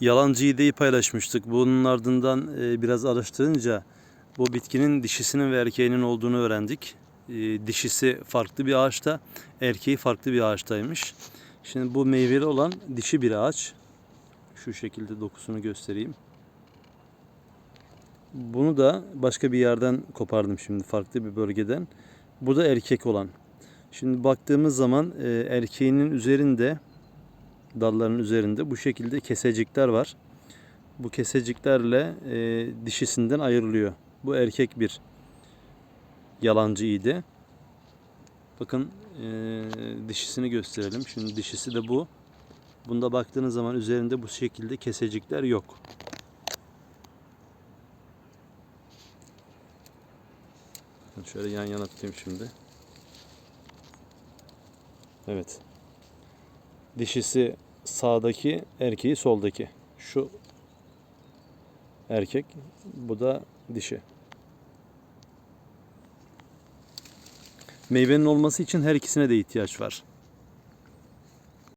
Yalancı ideyi paylaşmıştık. Bunun ardından e, biraz araştırınca bu bitkinin dişisinin ve erkeğinin olduğunu öğrendik. E, Dişisi farklı bir ağaçta, erkeği farklı bir ağaçtaymış. Şimdi bu meyveli olan dişi bir ağaç. Şu şekilde dokusunu göstereyim. Bunu da başka bir yerden kopardım şimdi farklı bir bölgeden. Bu da erkek olan. Şimdi baktığımız zaman e, erkeğinin üzerinde dalların üzerinde bu şekilde kesecikler var. Bu keseciklerle e, dişisinden ayrılıyor. Bu erkek bir yalancı iğde. Bakın e, dişisini gösterelim. Şimdi dişisi de bu. Bunda baktığınız zaman üzerinde bu şekilde kesecikler yok. Şöyle yan yana tutayım şimdi. Evet. Dişisi sağdaki, erkeği soldaki. Şu erkek, bu da dişi. Meyvenin olması için her ikisine de ihtiyaç var.